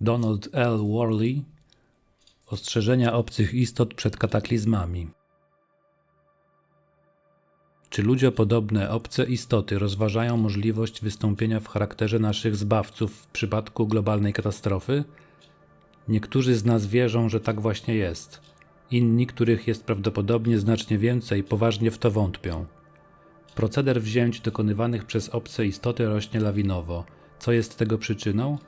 Donald L. Worley Ostrzeżenia obcych istot przed kataklizmami. Czy ludziopodobne obce istoty rozważają możliwość wystąpienia w charakterze naszych zbawców w przypadku globalnej katastrofy? Niektórzy z nas wierzą, że tak właśnie jest. Inni, których jest prawdopodobnie znacznie więcej, poważnie w to wątpią. Proceder wzięć dokonywanych przez obce istoty rośnie lawinowo. Co jest tego przyczyną?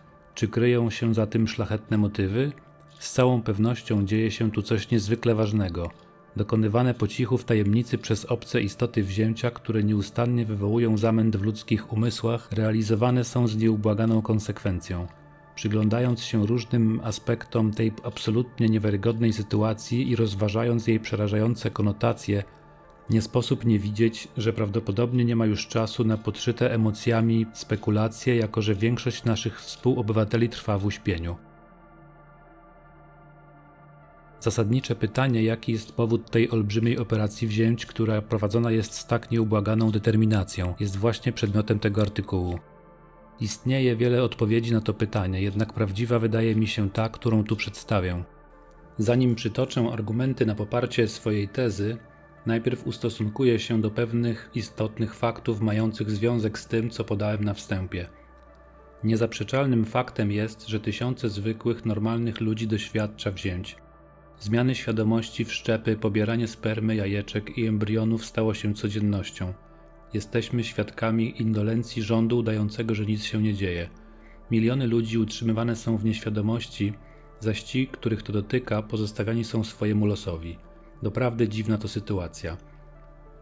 Czy kryją się za tym szlachetne motywy? Z całą pewnością dzieje się tu coś niezwykle ważnego. Dokonywane po cichu w tajemnicy przez obce istoty wzięcia, które nieustannie wywołują zamęt w ludzkich umysłach, realizowane są z nieubłaganą konsekwencją. Przyglądając się różnym aspektom tej absolutnie niewiarygodnej sytuacji i rozważając jej przerażające konotacje, nie sposób nie widzieć, że prawdopodobnie nie ma już czasu na podszyte emocjami spekulacje, jako że większość naszych współobywateli trwa w uśpieniu. Zasadnicze pytanie, jaki jest powód tej olbrzymiej operacji wzięć, która prowadzona jest z tak nieubłaganą determinacją, jest właśnie przedmiotem tego artykułu. Istnieje wiele odpowiedzi na to pytanie, jednak prawdziwa wydaje mi się ta, którą tu przedstawię. Zanim przytoczę argumenty na poparcie swojej tezy, najpierw ustosunkuję się do pewnych istotnych faktów mających związek z tym, co podałem na wstępie. Niezaprzeczalnym faktem jest, że tysiące zwykłych, normalnych ludzi doświadcza wzięć. Zmiany świadomości, wszczepy, pobieranie spermy, jajeczek i embrionów stało się codziennością. Jesteśmy świadkami indolencji rządu udającego, że nic się nie dzieje. Miliony ludzi utrzymywane są w nieświadomości, zaś ci, których to dotyka, pozostawiani są swojemu losowi. Doprawdy dziwna to sytuacja.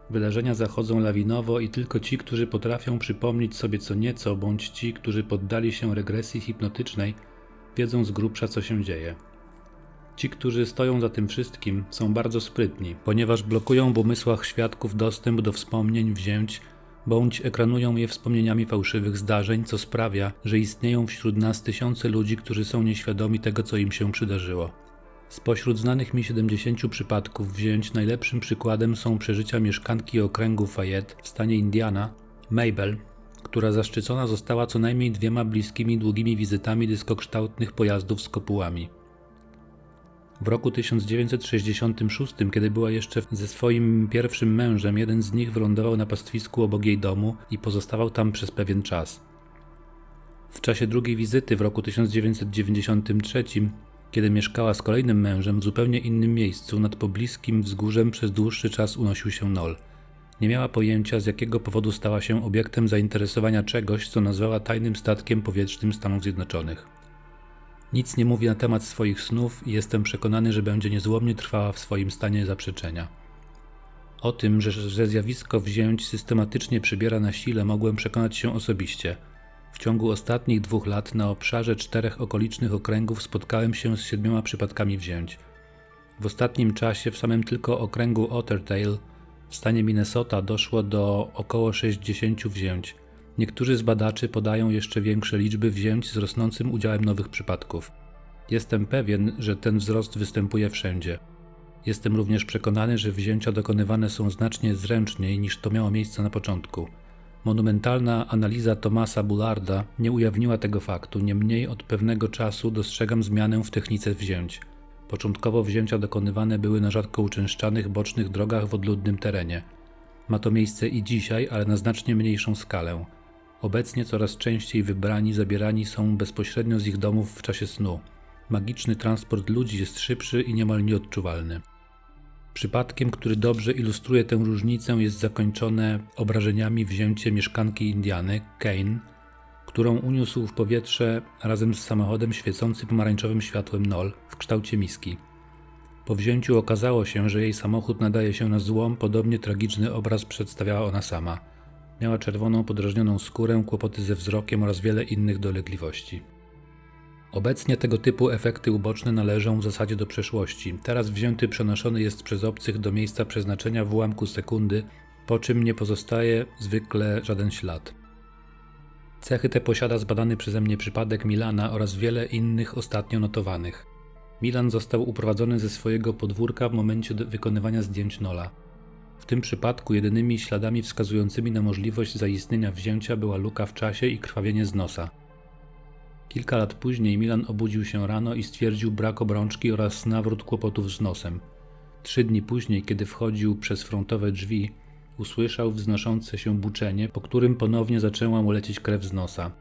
Wydarzenia zachodzą lawinowo i tylko ci, którzy potrafią przypomnieć sobie co nieco, bądź ci, którzy poddali się regresji hipnotycznej, wiedzą z grubsza, co się dzieje. Ci, którzy stoją za tym wszystkim, są bardzo sprytni, ponieważ blokują w umysłach świadków dostęp do wspomnień wzięć, bądź ekranują je wspomnieniami fałszywych zdarzeń, co sprawia, że istnieją wśród nas tysiące ludzi, którzy są nieświadomi tego, co im się przydarzyło. Spośród znanych mi 70 przypadków wzięć najlepszym przykładem są przeżycia mieszkanki okręgu Fayette w stanie Indiana, Mabel, która zaszczycona została co najmniej dwiema bliskimi długimi wizytami dyskokształtnych pojazdów z kopułami. W roku 1966, kiedy była jeszcze ze swoim pierwszym mężem, jeden z nich wylądował na pastwisku obok jej domu i pozostawał tam przez pewien czas. W czasie drugiej wizyty w roku 1993, kiedy mieszkała z kolejnym mężem w zupełnie innym miejscu, nad pobliskim wzgórzem przez dłuższy czas unosił się Nol. Nie miała pojęcia, z jakiego powodu stała się obiektem zainteresowania czegoś, co nazwała tajnym statkiem powietrznym Stanów Zjednoczonych. Nic nie mówi na temat swoich snów i jestem przekonany, że będzie niezłomnie trwała w swoim stanie zaprzeczenia. O tym, że, że zjawisko wzięć systematycznie przybiera na sile, mogłem przekonać się osobiście. W ciągu ostatnich dwóch lat na obszarze czterech okolicznych okręgów spotkałem się z siedmioma przypadkami wzięć. W ostatnim czasie w samym tylko okręgu Ottertail w stanie Minnesota doszło do około 60 wzięć. Niektórzy z badaczy podają jeszcze większe liczby wzięć z rosnącym udziałem nowych przypadków. Jestem pewien, że ten wzrost występuje wszędzie. Jestem również przekonany, że wzięcia dokonywane są znacznie zręczniej niż to miało miejsce na początku. Monumentalna analiza Thomasa Bullarda nie ujawniła tego faktu, niemniej od pewnego czasu dostrzegam zmianę w technice wzięć. Początkowo wzięcia dokonywane były na rzadko uczęszczanych bocznych drogach w odludnym terenie. Ma to miejsce i dzisiaj, ale na znacznie mniejszą skalę. Obecnie coraz częściej wybrani zabierani są bezpośrednio z ich domów w czasie snu. Magiczny transport ludzi jest szybszy i niemal nieodczuwalny. Przypadkiem, który dobrze ilustruje tę różnicę, jest zakończone obrażeniami wzięcie mieszkanki Indiany, Kane, którą uniósł w powietrze razem z samochodem świecący pomarańczowym światłem Nol w kształcie miski. Po wzięciu okazało się, że jej samochód nadaje się na złom, podobnie tragiczny obraz przedstawiała ona sama. Miała czerwoną, podrażnioną skórę, kłopoty ze wzrokiem oraz wiele innych dolegliwości. Obecnie tego typu efekty uboczne należą w zasadzie do przeszłości. Teraz wzięty przenoszony jest przez obcych do miejsca przeznaczenia w ułamku sekundy, po czym nie pozostaje zwykle żaden ślad. Cechy te posiada zbadany przeze mnie przypadek Milana oraz wiele innych ostatnio notowanych. Milan został uprowadzony ze swojego podwórka w momencie wykonywania zdjęć Nola. W tym przypadku jedynymi śladami wskazującymi na możliwość zaistnienia wzięcia była luka w czasie i krwawienie z nosa. Kilka lat później Milan obudził się rano i stwierdził brak obrączki oraz nawrót kłopotów z nosem. Trzy dni później, kiedy wchodził przez frontowe drzwi, usłyszał wznoszące się buczenie, po którym ponownie zaczęła mu lecieć krew z nosa.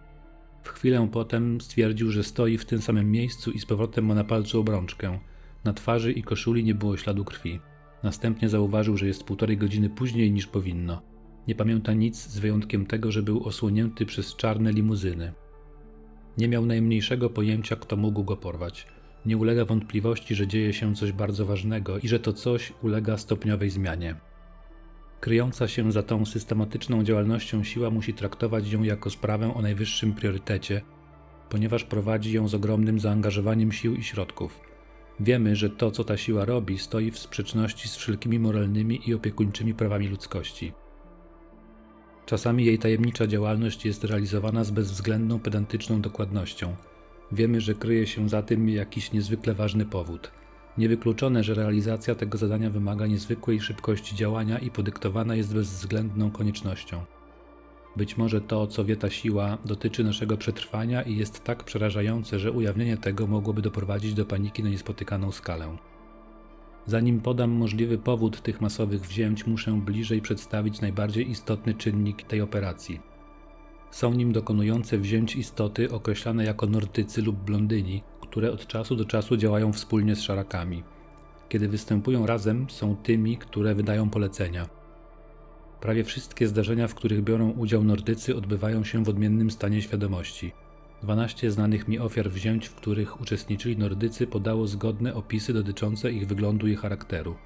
W chwilę potem stwierdził, że stoi w tym samym miejscu i z powrotem ma na palcu obrączkę. Na twarzy i koszuli nie było śladu krwi. Następnie zauważył, że jest półtorej godziny później niż powinno. Nie pamięta nic z wyjątkiem tego, że był osłonięty przez czarne limuzyny. Nie miał najmniejszego pojęcia, kto mógł go porwać. Nie ulega wątpliwości, że dzieje się coś bardzo ważnego i że to coś ulega stopniowej zmianie. Kryjąca się za tą systematyczną działalnością siła musi traktować ją jako sprawę o najwyższym priorytecie, ponieważ prowadzi ją z ogromnym zaangażowaniem sił i środków. Wiemy, że to, co ta siła robi, stoi w sprzeczności z wszelkimi moralnymi i opiekuńczymi prawami ludzkości. Czasami jej tajemnicza działalność jest realizowana z bezwzględną pedantyczną dokładnością. Wiemy, że kryje się za tym jakiś niezwykle ważny powód. Niewykluczone, że realizacja tego zadania wymaga niezwykłej szybkości działania i podyktowana jest bezwzględną koniecznością. Być może to, co wie ta siła, dotyczy naszego przetrwania i jest tak przerażające, że ujawnienie tego mogłoby doprowadzić do paniki na niespotykaną skalę. Zanim podam możliwy powód tych masowych wzięć, muszę bliżej przedstawić najbardziej istotny czynnik tej operacji. Są nim dokonujące wzięć istoty określane jako nortycy lub blondyni, które od czasu do czasu działają wspólnie z szarakami. Kiedy występują razem, są tymi, które wydają polecenia. Prawie wszystkie zdarzenia, w których biorą udział nordycy, odbywają się w odmiennym stanie świadomości. 12 znanych mi ofiar wzięć, w których uczestniczyli Nordycy, podało zgodne opisy dotyczące ich wyglądu i charakteru.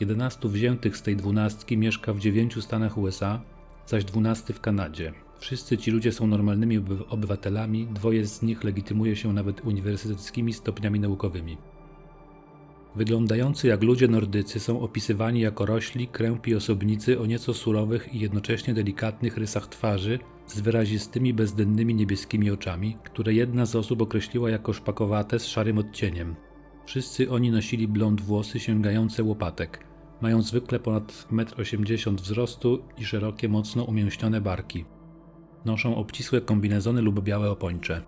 11 wziętych z tej dwunastki mieszka w 9 stanach USA, zaś 12 w Kanadzie. Wszyscy ci ludzie są normalnymi obywatelami, dwoje z nich legitymuje się nawet uniwersyteckimi stopniami naukowymi. Wyglądający jak ludzie nordycy są opisywani jako rośli, krępi osobnicy o nieco surowych i jednocześnie delikatnych rysach twarzy z wyrazistymi, bezdennymi niebieskimi oczami, które jedna z osób określiła jako szpakowate z szarym odcieniem. Wszyscy oni nosili blond włosy sięgające łopatek. Mają zwykle ponad 1,80 m wzrostu i szerokie, mocno umięśnione barki. Noszą obcisłe kombinezony lub białe opończe.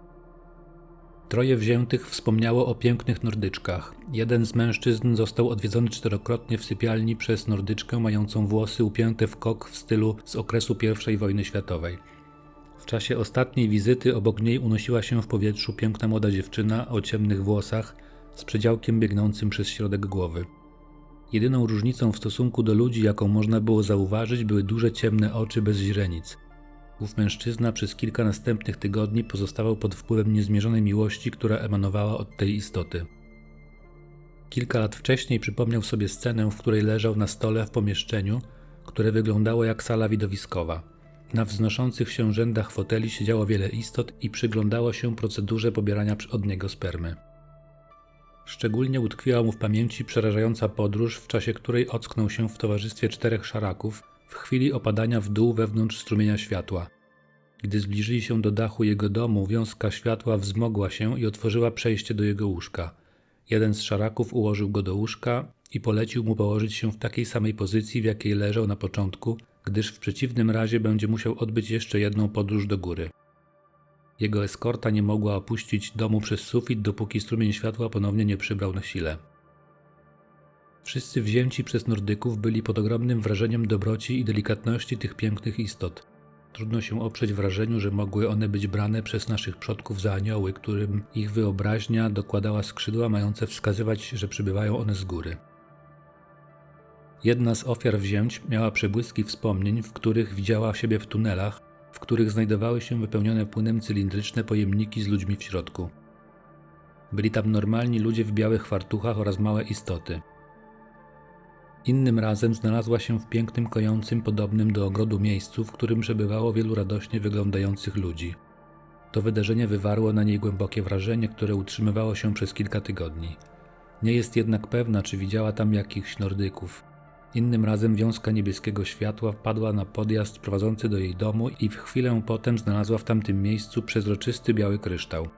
Troje wziętych wspomniało o pięknych nordyczkach. Jeden z mężczyzn został odwiedzony czterokrotnie w sypialni przez nordyczkę mającą włosy upięte w kok w stylu z okresu I wojny światowej. W czasie ostatniej wizyty obok niej unosiła się w powietrzu piękna młoda dziewczyna o ciemnych włosach z przedziałkiem biegnącym przez środek głowy. Jedyną różnicą w stosunku do ludzi, jaką można było zauważyć, były duże ciemne oczy bez źrenic. Ów mężczyzna przez kilka następnych tygodni pozostawał pod wpływem niezmierzonej miłości, która emanowała od tej istoty. Kilka lat wcześniej przypomniał sobie scenę, w której leżał na stole w pomieszczeniu, które wyglądało jak sala widowiskowa. Na wznoszących się rzędach foteli siedziało wiele istot i przyglądało się procedurze pobierania od niego spermy. Szczególnie utkwiła mu w pamięci przerażająca podróż, w czasie której ocknął się w towarzystwie czterech szaraków w chwili opadania w dół wewnątrz strumienia światła. Gdy zbliżyli się do dachu jego domu, wiązka światła wzmogła się i otworzyła przejście do jego łóżka. Jeden z szaraków ułożył go do łóżka i polecił mu położyć się w takiej samej pozycji, w jakiej leżał na początku, gdyż w przeciwnym razie będzie musiał odbyć jeszcze jedną podróż do góry. Jego eskorta nie mogła opuścić domu przez sufit, dopóki strumień światła ponownie nie przybrał na sile. Wszyscy wzięci przez Nordyków byli pod ogromnym wrażeniem dobroci i delikatności tych pięknych istot. Trudno się oprzeć wrażeniu, że mogły one być brane przez naszych przodków za anioły, którym ich wyobraźnia dokładała skrzydła mające wskazywać, że przybywają one z góry. Jedna z ofiar wzięć miała przebłyski wspomnień, w których widziała siebie w tunelach, w których znajdowały się wypełnione płynem cylindryczne pojemniki z ludźmi w środku. Byli tam normalni ludzie w białych fartuchach oraz małe istoty. Innym razem znalazła się w pięknym, kojącym, podobnym do ogrodu miejscu, w którym przebywało wielu radośnie wyglądających ludzi. To wydarzenie wywarło na niej głębokie wrażenie, które utrzymywało się przez kilka tygodni. Nie jest jednak pewna, czy widziała tam jakichś Nordyków. Innym razem wiązka niebieskiego światła wpadła na podjazd prowadzący do jej domu i w chwilę potem znalazła w tamtym miejscu przezroczysty biały kryształ.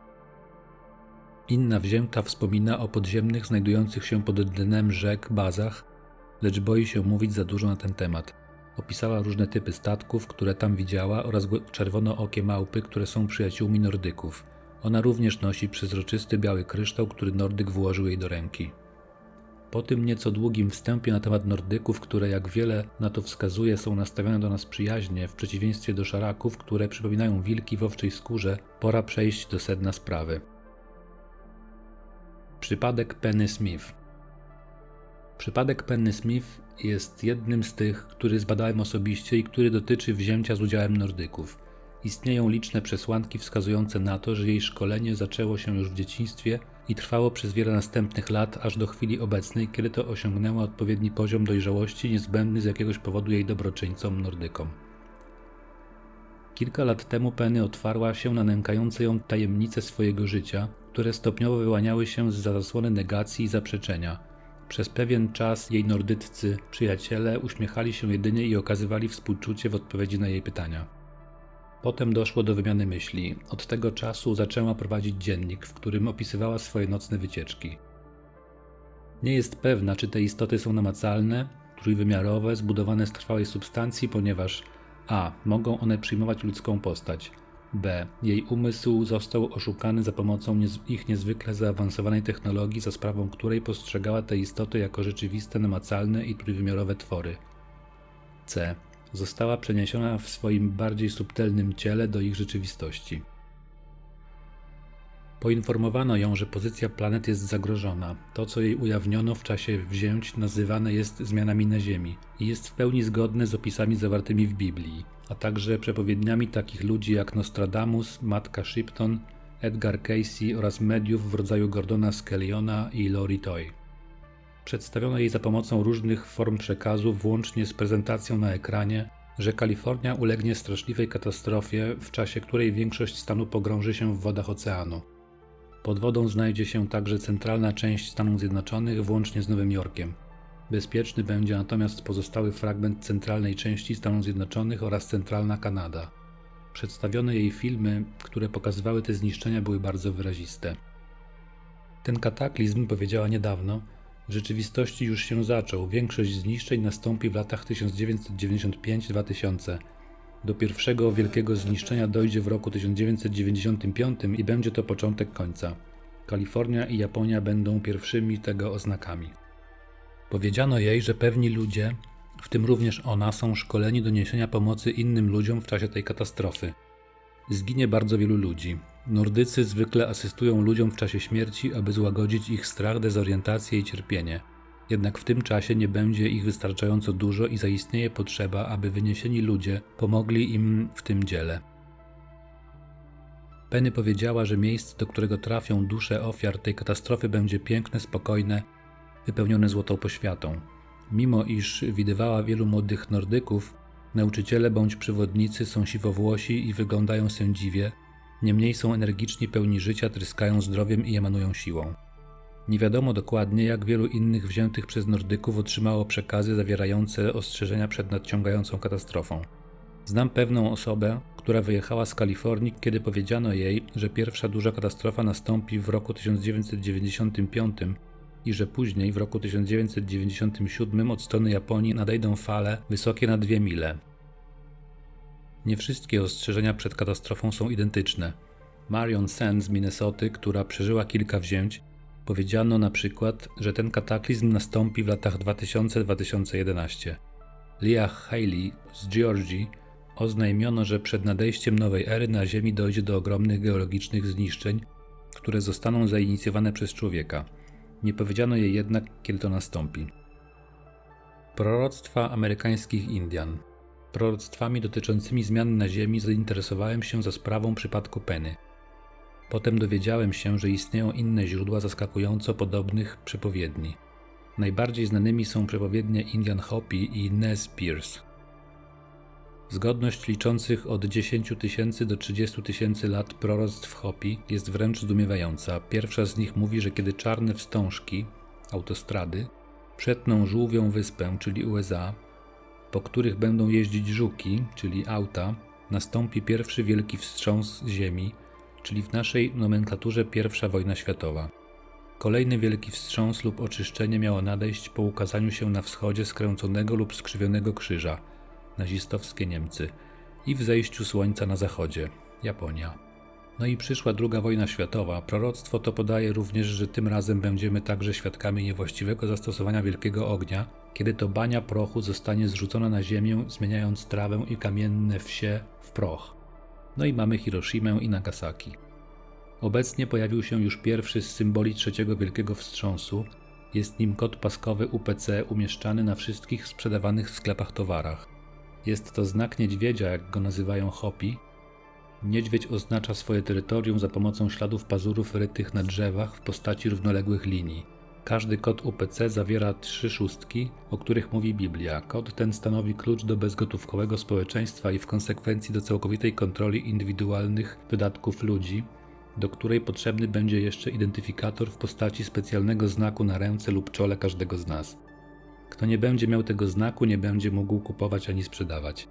Inna wzięta wspomina o podziemnych, znajdujących się pod dnem rzek bazach, lecz boi się mówić za dużo na ten temat. Opisała różne typy statków, które tam widziała oraz głę- czerwonookie małpy, które są przyjaciółmi Nordyków. Ona również nosi przezroczysty biały kryształ, który Nordyk włożył jej do ręki. Po tym nieco długim wstępie na temat Nordyków, które jak wiele na to wskazuje są nastawione do nas przyjaźnie, w przeciwieństwie do szaraków, które przypominają wilki w owczej skórze, pora przejść do sedna sprawy. Przypadek Penny Smith Przypadek Penny Smith jest jednym z tych, który zbadałem osobiście i który dotyczy wzięcia z udziałem Nordyków. Istnieją liczne przesłanki wskazujące na to, że jej szkolenie zaczęło się już w dzieciństwie i trwało przez wiele następnych lat, aż do chwili obecnej, kiedy to osiągnęła odpowiedni poziom dojrzałości niezbędny z jakiegoś powodu jej dobroczyńcom Nordykom. Kilka lat temu Penny otwarła się na nękające ją tajemnice swojego życia, które stopniowo wyłaniały się z zasłony negacji i zaprzeczenia. Przez pewien czas jej nordyccy przyjaciele uśmiechali się jedynie i okazywali współczucie w odpowiedzi na jej pytania. Potem doszło do wymiany myśli. Od tego czasu zaczęła prowadzić dziennik, w którym opisywała swoje nocne wycieczki. Nie jest pewna, czy te istoty są namacalne, trójwymiarowe, zbudowane z trwałej substancji, ponieważ a. Mogą one przyjmować ludzką postać. B. Jej umysł został oszukany za pomocą ich niezwykle zaawansowanej technologii, za sprawą której postrzegała te istoty jako rzeczywiste, namacalne i trójwymiarowe twory. C. Została przeniesiona w swoim bardziej subtelnym ciele do ich rzeczywistości. Poinformowano ją, że pozycja planet jest zagrożona. To, co jej ujawniono w czasie wzięć, nazywane jest zmianami na Ziemi i jest w pełni zgodne z opisami zawartymi w Biblii, a także przepowiedniami takich ludzi jak Nostradamus, Matka Shipton, Edgar Casey oraz mediów w rodzaju Gordona Skelliona i Lori Toy. Przedstawiono jej za pomocą różnych form przekazu, włącznie z prezentacją na ekranie, że Kalifornia ulegnie straszliwej katastrofie, w czasie której większość stanu pogrąży się w wodach oceanu. Pod wodą znajdzie się także centralna część Stanów Zjednoczonych, włącznie z Nowym Jorkiem. Bezpieczny będzie natomiast pozostały fragment centralnej części Stanów Zjednoczonych oraz centralna Kanada. Przedstawione jej filmy, które pokazywały te zniszczenia, były bardzo wyraziste. Ten kataklizm, powiedziała niedawno, w rzeczywistości już się zaczął. Większość zniszczeń nastąpi w latach 1995-2000. Do pierwszego wielkiego zniszczenia dojdzie w roku 1995 i będzie to początek końca. Kalifornia i Japonia będą pierwszymi tego oznakami. Powiedziano jej, że pewni ludzie, w tym również ona, są szkoleni do niesienia pomocy innym ludziom w czasie tej katastrofy. Zginie bardzo wielu ludzi. Nordycy zwykle asystują ludziom w czasie śmierci, aby złagodzić ich strach, dezorientację i cierpienie. Jednak w tym czasie nie będzie ich wystarczająco dużo i zaistnieje potrzeba, aby wyniesieni ludzie pomogli im w tym dziele. Penny powiedziała, że miejsce, do którego trafią dusze ofiar tej katastrofy, będzie piękne, spokojne, wypełnione złotą poświatą. Mimo iż widywała wielu młodych Nordyków, nauczyciele bądź przewodnicy są siwowłosi i wyglądają sędziwie, niemniej są energiczni, pełni życia, tryskają zdrowiem i emanują siłą. Nie wiadomo dokładnie, jak wielu innych wziętych przez Nordyków otrzymało przekazy zawierające ostrzeżenia przed nadciągającą katastrofą. Znam pewną osobę, która wyjechała z Kalifornii, kiedy powiedziano jej, że pierwsza duża katastrofa nastąpi w roku 1995 i że później, w roku 1997, od strony Japonii nadejdą fale wysokie na dwie mile. Nie wszystkie ostrzeżenia przed katastrofą są identyczne. Marion Sen z Minnesoty, która przeżyła kilka wzięć, powiedziano na przykład, że ten kataklizm nastąpi w latach 2000-2011. Leah Haley z Georgii oznajmiono, że przed nadejściem nowej ery na Ziemi dojdzie do ogromnych geologicznych zniszczeń, które zostaną zainicjowane przez człowieka. Nie powiedziano jej jednak, kiedy to nastąpi. Proroctwa amerykańskich Indian. Proroctwami dotyczącymi zmian na Ziemi zainteresowałem się za sprawą przypadku Penny. Potem dowiedziałem się, że istnieją inne źródła zaskakująco podobnych przepowiedni. Najbardziej znanymi są przepowiednie Indian Hopi i Nez Perce. Zgodność liczących od 10 tysięcy do 30 tysięcy lat proroctw Hopi jest wręcz zdumiewająca. Pierwsza z nich mówi, że kiedy czarne wstążki, autostrady, przetną żółwią wyspę, czyli USA, po których będą jeździć żuki, czyli auta, nastąpi pierwszy wielki wstrząs Ziemi, czyli w naszej nomenklaturze pierwsza wojna światowa. Kolejny wielki wstrząs lub oczyszczenie miało nadejść po ukazaniu się na wschodzie skręconego lub skrzywionego krzyża. Nazistowskie Niemcy, i wzejściu słońca na zachodzie, Japonia. No i przyszła druga wojna światowa. Proroctwo to podaje również, że tym razem będziemy także świadkami niewłaściwego zastosowania wielkiego ognia, kiedy to bania prochu zostanie zrzucona na ziemię, zmieniając trawę i kamienne wsie w proch. No i mamy Hiroshimę i Nagasaki. Obecnie pojawił się już pierwszy z symboli trzeciego wielkiego wstrząsu. Jest nim kod paskowy UPC umieszczany na wszystkich sprzedawanych w sklepach towarach. Jest to znak niedźwiedzia, jak go nazywają Hopi. Niedźwiedź oznacza swoje terytorium za pomocą śladów pazurów rytych na drzewach w postaci równoległych linii. Każdy kod UPC zawiera trzy szóstki, o których mówi Biblia. Kod ten stanowi klucz do bezgotówkowego społeczeństwa i w konsekwencji do całkowitej kontroli indywidualnych wydatków ludzi, do której potrzebny będzie jeszcze identyfikator w postaci specjalnego znaku na ręce lub czole każdego z nas. Kto nie będzie miał tego znaku, nie będzie mógł kupować ani sprzedawać.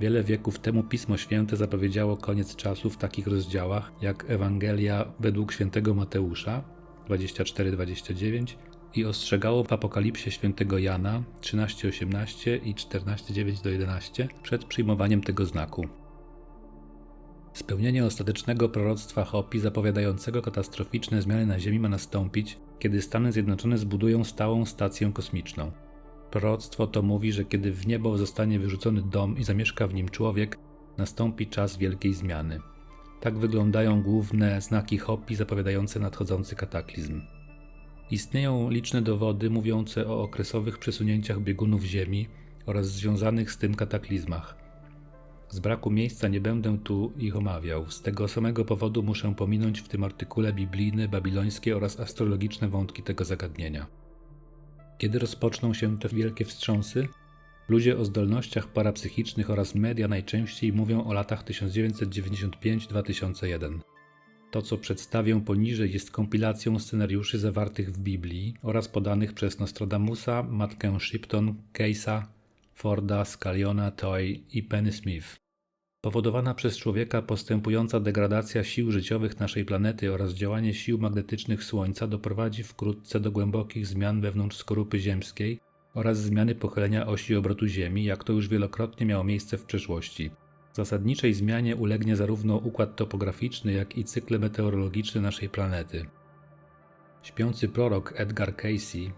Wiele wieków temu Pismo Święte zapowiedziało koniec czasu w takich rozdziałach jak Ewangelia według świętego Mateusza 24-29 i ostrzegało w Apokalipsie świętego Jana 13-18 i 14-9-11 przed przyjmowaniem tego znaku. Spełnienie ostatecznego proroctwa Hopi zapowiadającego katastroficzne zmiany na Ziemi ma nastąpić, kiedy Stany Zjednoczone zbudują stałą stację kosmiczną. Proroctwo to mówi, że kiedy w niebo zostanie wyrzucony dom i zamieszka w nim człowiek, nastąpi czas wielkiej zmiany. Tak wyglądają główne znaki Hopi zapowiadające nadchodzący kataklizm. Istnieją liczne dowody mówiące o okresowych przesunięciach biegunów Ziemi oraz związanych z tym kataklizmach. Z braku miejsca nie będę tu ich omawiał. Z tego samego powodu muszę pominąć w tym artykule biblijne, babilońskie oraz astrologiczne wątki tego zagadnienia. Kiedy rozpoczną się te wielkie wstrząsy? Ludzie o zdolnościach parapsychicznych oraz media najczęściej mówią o latach 1995-2001. To, co przedstawię poniżej, jest kompilacją scenariuszy zawartych w Biblii oraz podanych przez Nostradamusa, matkę Shipton, Case'a, Forda, Scaliona, Toy i Penny Smith. Powodowana przez człowieka postępująca degradacja sił życiowych naszej planety oraz działanie sił magnetycznych Słońca doprowadzi wkrótce do głębokich zmian wewnątrz skorupy ziemskiej oraz zmiany pochylenia osi obrotu Ziemi, jak to już wielokrotnie miało miejsce w przeszłości. Zasadniczej zmianie ulegnie zarówno układ topograficzny, jak i cykle meteorologiczne naszej planety. Śpiący prorok Edgar Casey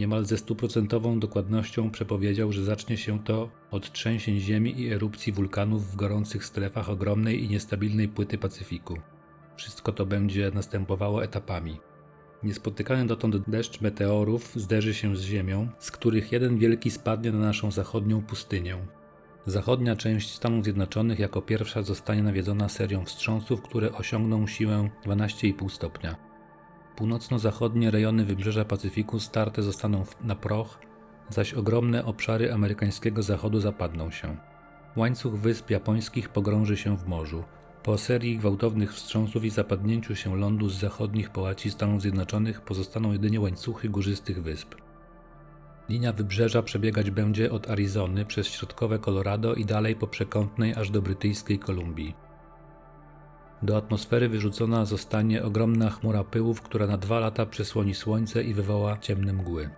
niemal ze stuprocentową dokładnością przepowiedział, że zacznie się to od trzęsień ziemi i erupcji wulkanów w gorących strefach ogromnej i niestabilnej płyty Pacyfiku. Wszystko to będzie następowało etapami. Niespotykany dotąd deszcz meteorów zderzy się z Ziemią, z których jeden wielki spadnie na naszą zachodnią pustynię. Zachodnia część Stanów Zjednoczonych jako pierwsza zostanie nawiedzona serią wstrząsów, które osiągną siłę 12,5 stopnia. Północno-zachodnie rejony wybrzeża Pacyfiku starte zostaną na proch, zaś ogromne obszary amerykańskiego zachodu zapadną się. Łańcuch wysp japońskich pogrąży się w morzu. Po serii gwałtownych wstrząsów i zapadnięciu się lądu z zachodnich połaci Stanów Zjednoczonych pozostaną jedynie łańcuchy górzystych wysp. Linia wybrzeża przebiegać będzie od Arizony przez środkowe Colorado i dalej po przekątnej aż do brytyjskiej Kolumbii. Do atmosfery wyrzucona zostanie ogromna chmura pyłów, która na dwa lata przysłoni słońce i wywoła ciemne mgły.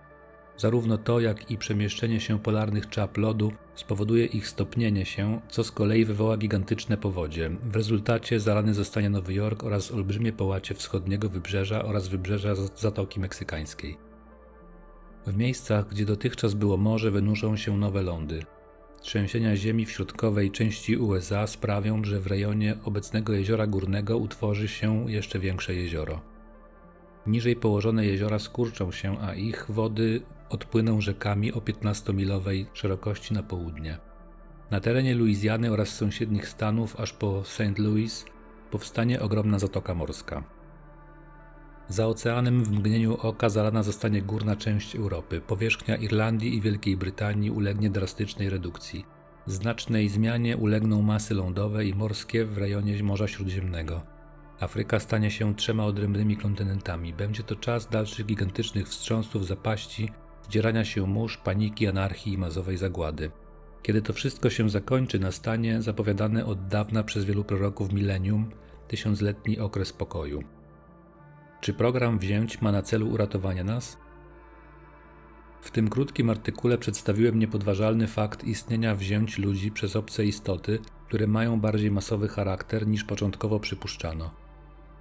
Zarówno to, jak i przemieszczenie się polarnych czap lodu spowoduje ich stopnienie się, co z kolei wywoła gigantyczne powodzie. W rezultacie zalany zostanie Nowy Jork oraz olbrzymie połacie wschodniego wybrzeża oraz wybrzeża Zatoki Meksykańskiej. W miejscach, gdzie dotychczas było morze, wynurzą się nowe lądy. Trzęsienia ziemi w środkowej części USA sprawią, że w rejonie obecnego jeziora górnego utworzy się jeszcze większe jezioro. Niżej położone jeziora skurczą się, a ich wody odpłyną rzekami o 15-milowej szerokości na południe. Na terenie Luizjany oraz sąsiednich stanów aż po St. Louis powstanie ogromna zatoka morska. Za oceanem w mgnieniu oka zalana zostanie górna część Europy. Powierzchnia Irlandii i Wielkiej Brytanii ulegnie drastycznej redukcji. Znacznej zmianie ulegną masy lądowe i morskie w rejonie Morza Śródziemnego. Afryka stanie się trzema odrębnymi kontynentami. Będzie to czas dalszych gigantycznych wstrząsów, zapaści, wdzierania się mórz, paniki, anarchii i mazowej zagłady. Kiedy to wszystko się zakończy, nastanie zapowiadane od dawna przez wielu proroków milenium, tysiącletni okres pokoju. Czy program wzięć ma na celu uratowanie nas? W tym krótkim artykule przedstawiłem niepodważalny fakt istnienia wzięć ludzi przez obce istoty, które mają bardziej masowy charakter niż początkowo przypuszczano.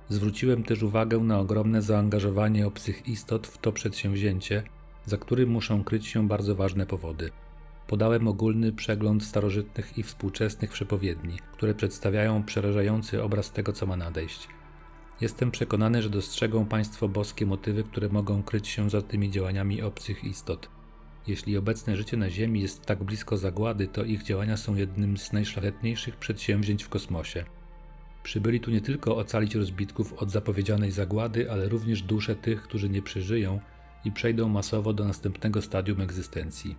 Zwróciłem też uwagę na ogromne zaangażowanie obcych istot w to przedsięwzięcie, za którym muszą kryć się bardzo ważne powody. Podałem ogólny przegląd starożytnych i współczesnych przepowiedni, które przedstawiają przerażający obraz tego, co ma nadejść. Jestem przekonany, że dostrzegą Państwo boskie motywy, które mogą kryć się za tymi działaniami obcych istot. Jeśli obecne życie na Ziemi jest tak blisko zagłady, to ich działania są jednym z najszlachetniejszych przedsięwzięć w kosmosie. Przybyli tu nie tylko ocalić rozbitków od zapowiedzianej zagłady, ale również dusze tych, którzy nie przeżyją i przejdą masowo do następnego stadium egzystencji.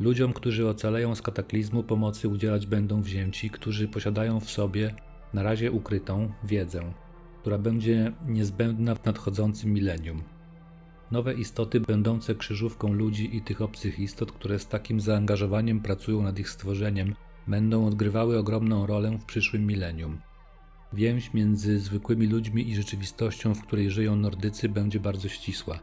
Ludziom, którzy ocaleją z kataklizmu, pomocy udzielać będą wzięci, którzy posiadają w sobie, na razie ukrytą, wiedzę, która będzie niezbędna w nadchodzącym milenium. Nowe istoty będące krzyżówką ludzi i tych obcych istot, które z takim zaangażowaniem pracują nad ich stworzeniem, będą odgrywały ogromną rolę w przyszłym milenium. Więź między zwykłymi ludźmi i rzeczywistością, w której żyją Nordycy, będzie bardzo ścisła.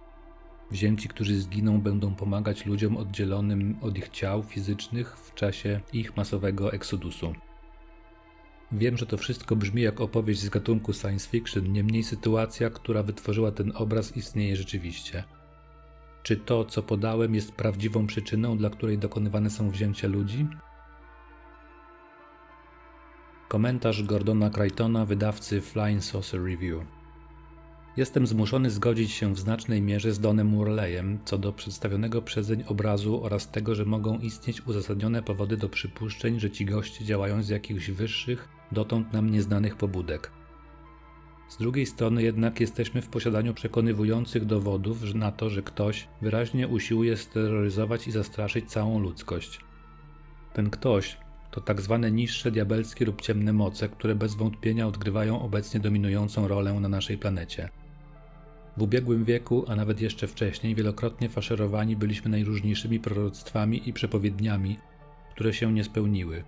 Wzięci, którzy zginą, będą pomagać ludziom oddzielonym od ich ciał fizycznych w czasie ich masowego eksodusu. Wiem, że to wszystko brzmi jak opowieść z gatunku science fiction, niemniej sytuacja, która wytworzyła ten obraz, istnieje rzeczywiście. Czy to, co podałem, jest prawdziwą przyczyną, dla której dokonywane są wzięcia ludzi? Komentarz Gordona Crichtona, wydawcy Flying Saucer Review. Jestem zmuszony zgodzić się w znacznej mierze z Donem Morleyem co do przedstawionego przezeń obrazu oraz tego, że mogą istnieć uzasadnione powody do przypuszczeń, że ci goście działają z jakichś wyższych, dotąd nam nieznanych pobudek. Z drugiej strony jednak jesteśmy w posiadaniu przekonywujących dowodów na to, że ktoś wyraźnie usiłuje steroryzować i zastraszyć całą ludzkość. Ten ktoś to tak zwane niższe diabelskie lub ciemne moce, które bez wątpienia odgrywają obecnie dominującą rolę na naszej planecie. W ubiegłym wieku, a nawet jeszcze wcześniej, wielokrotnie faszerowani byliśmy najróżniejszymi proroctwami i przepowiedniami, które się nie spełniły.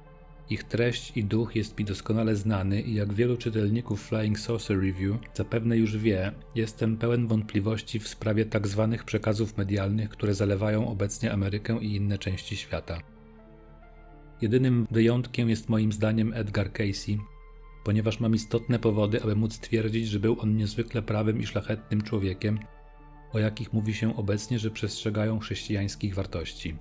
Ich treść i duch jest mi doskonale znany i jak wielu czytelników Flying Saucer Review zapewne już wie, jestem pełen wątpliwości w sprawie tak zwanych przekazów medialnych, które zalewają obecnie Amerykę i inne części świata. Jedynym wyjątkiem jest moim zdaniem Edgar Casey, ponieważ mam istotne powody, aby móc twierdzić, że był on niezwykle prawym i szlachetnym człowiekiem, o jakich mówi się obecnie, że przestrzegają chrześcijańskich wartości.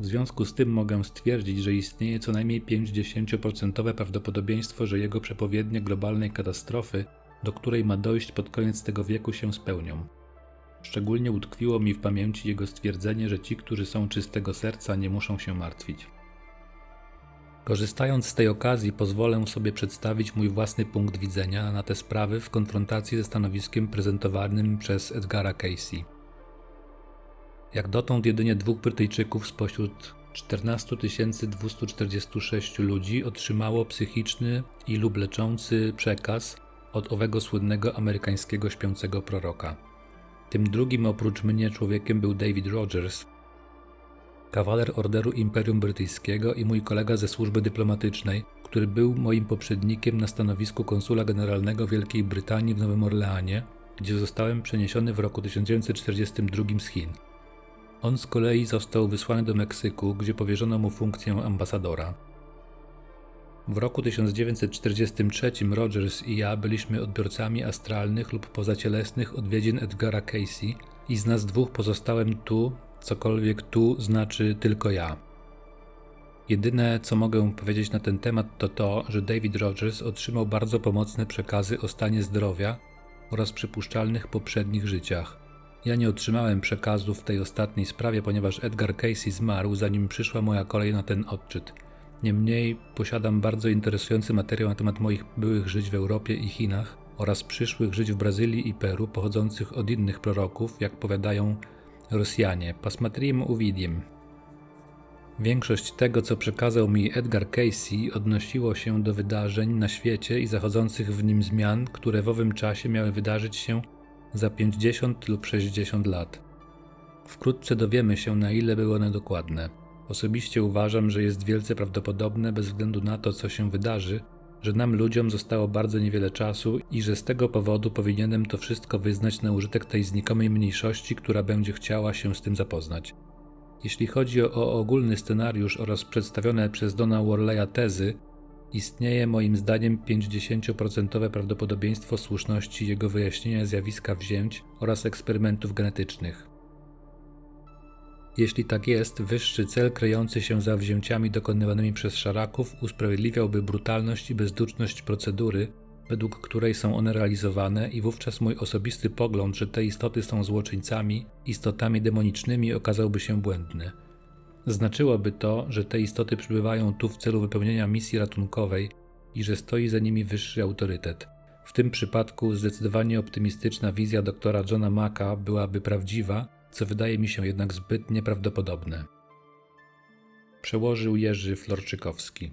W związku z tym mogę stwierdzić, że istnieje co najmniej 50% prawdopodobieństwo, że jego przepowiednie globalnej katastrofy, do której ma dojść pod koniec tego wieku, się spełnią. Szczególnie utkwiło mi w pamięci jego stwierdzenie, że ci, którzy są czystego serca, nie muszą się martwić. Korzystając z tej okazji, pozwolę sobie przedstawić mój własny punkt widzenia na te sprawy w konfrontacji ze stanowiskiem prezentowanym przez Edgara Casey. Jak dotąd jedynie dwóch Brytyjczyków spośród 14 246 ludzi otrzymało psychiczny i lub leczący przekaz od owego słynnego amerykańskiego śpiącego proroka. Tym drugim oprócz mnie człowiekiem był David Rogers, kawaler Orderu Imperium Brytyjskiego i mój kolega ze służby dyplomatycznej, który był moim poprzednikiem na stanowisku konsula generalnego Wielkiej Brytanii w Nowym Orleanie, gdzie zostałem przeniesiony w roku 1942 z Chin. On z kolei został wysłany do Meksyku, gdzie powierzono mu funkcję ambasadora. W roku 1943 Rogers i ja byliśmy odbiorcami astralnych lub pozacielesnych odwiedzin Edgara Casey i z nas dwóch pozostałem tu, cokolwiek tu znaczy tylko ja. Jedyne, co mogę powiedzieć na ten temat, to to, że David Rogers otrzymał bardzo pomocne przekazy o stanie zdrowia oraz przypuszczalnych poprzednich życiach. Ja nie otrzymałem przekazu w tej ostatniej sprawie, ponieważ Edgar Casey zmarł, zanim przyszła moja kolej na ten odczyt. Niemniej posiadam bardzo interesujący materiał na temat moich byłych żyć w Europie i Chinach oraz przyszłych żyć w Brazylii i Peru pochodzących od innych proroków, jak powiadają Rosjanie. Pasmatrim uvidiem. Większość tego, co przekazał mi Edgar Casey, odnosiło się do wydarzeń na świecie i zachodzących w nim zmian, które w owym czasie miały wydarzyć się za 50 lub 60 lat. Wkrótce dowiemy się, na ile były one dokładne. Osobiście uważam, że jest wielce prawdopodobne, bez względu na to, co się wydarzy, że nam ludziom zostało bardzo niewiele czasu i że z tego powodu powinienem to wszystko wyznać na użytek tej znikomej mniejszości, która będzie chciała się z tym zapoznać. Jeśli chodzi o, ogólny scenariusz oraz przedstawione przez Dona Worleya tezy, istnieje moim zdaniem 50% prawdopodobieństwo słuszności jego wyjaśnienia zjawiska wzięć oraz eksperymentów genetycznych. Jeśli tak jest, wyższy cel kryjący się za wzięciami dokonywanymi przez szaraków usprawiedliwiałby brutalność i bezduszność procedury, według której są one realizowane, i wówczas mój osobisty pogląd, że te istoty są złoczyńcami, istotami demonicznymi, okazałby się błędny. Znaczyłoby to, że te istoty przybywają tu w celu wypełnienia misji ratunkowej i że stoi za nimi wyższy autorytet. W tym przypadku zdecydowanie optymistyczna wizja doktora Johna Maka byłaby prawdziwa, co wydaje mi się jednak zbyt nieprawdopodobne. Przełożył Jerzy Florczykowski.